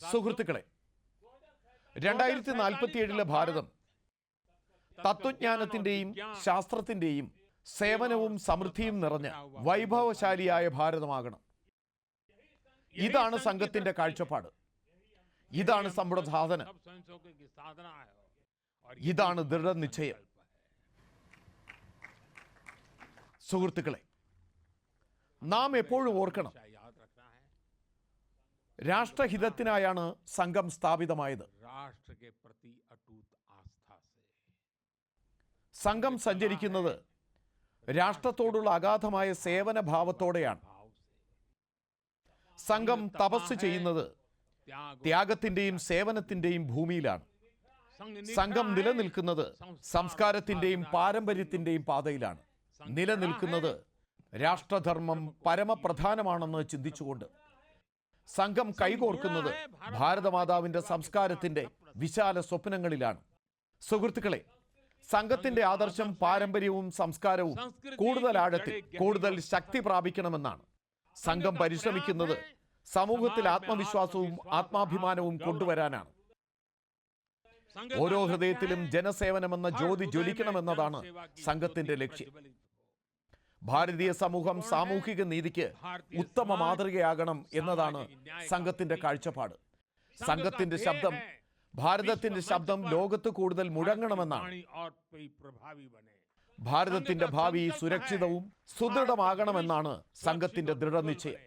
സുഹൃത്തുക്കളെ രണ്ടായിരത്തി നാൽപ്പത്തിയേഴിലെ ഭാരതം തത്വജ്ഞാനത്തിന്റെയും ശാസ്ത്രത്തിന്റെയും സേവനവും സമൃദ്ധിയും നിറഞ്ഞ വൈഭവശാലിയായ ഭാരതമാകണം. ഇതാണ് സംഘത്തിന്റെ കാഴ്ചപ്പാട്. ഇതാണ് നമ്മുടെ സാധന ഇതാണ് ദൃഢനിശ്ചയം. സുഹൃത്തുക്കളെ നാം എപ്പോഴും ഓർക്കണം രാഷ്ട്രഹിതത്തിനായാണ് സംഘം സ്ഥാപിതമായത്. സംഘം സഞ്ചരിക്കുന്നത് രാഷ്ട്രത്തോടുള്ള അഗാധമായ സേവന ഭാവത്തോടെയാണ് സംഘം തപസ് ചെയ്യുന്നത് ത്യാഗത്തിന്റെയും സേവനത്തിന്റെയും ഭൂമിയിലാണ്. സംഘം നിലനിൽക്കുന്നത് സംസ്കാരത്തിന്റെയും പാരമ്പര്യത്തിന്റെയും പാതയിലാണ്. നിലനിൽക്കുന്നത് രാഷ്ട്രധർമ്മം പരമപ്രധാനമാണെന്ന് ചിന്തിച്ചുകൊണ്ട്. സംഘം കൈകോർക്കുന്നത് ഭാരതമാതാവിന്റെ സംസ്കാരത്തിന്റെ വിശാല സ്വപ്നങ്ങളിലാണ്. സുഹൃത്തുക്കളെ സംഘത്തിന്റെ ആദർശം പാരമ്പര്യവും സംസ്കാരവും കൂടുതൽ ആഴത്തിൽ കൂടുതൽ ശക്തി പ്രാപിക്കണമെന്നാണ്. സംഘം പരിശ്രമിക്കുന്നത് സമൂഹത്തിൽ ആത്മവിശ്വാസവും ആത്മാഭിമാനവും കൊണ്ടുവരാനാണ്. ഓരോ ഹൃദയത്തിലും ജനസേവനമെന്ന ജ്യോതി ജ്വലിക്കണമെന്നതാണ് സംഘത്തിന്റെ ലക്ഷ്യം. ഭാരതീയ സമൂഹം സാമൂഹിക നീതിക്ക് ഉത്തമ മാതൃകയാകണം എന്നതാണ് സംഘത്തിന്റെ കാഴ്ചപ്പാട്. സംഘത്തിന്റെ ശബ്ദം ഭാരതത്തിന്റെ ശബ്ദം ലോകത്ത് കൂടുതൽ മുഴങ്ങണമെന്നാണ്. ഭാരതത്തിന്റെ ഭാവി സുരക്ഷിതവും സുദൃഢമാകണമെന്നാണ് സംഘത്തിന്റെ ദൃഢനിശ്ചയം.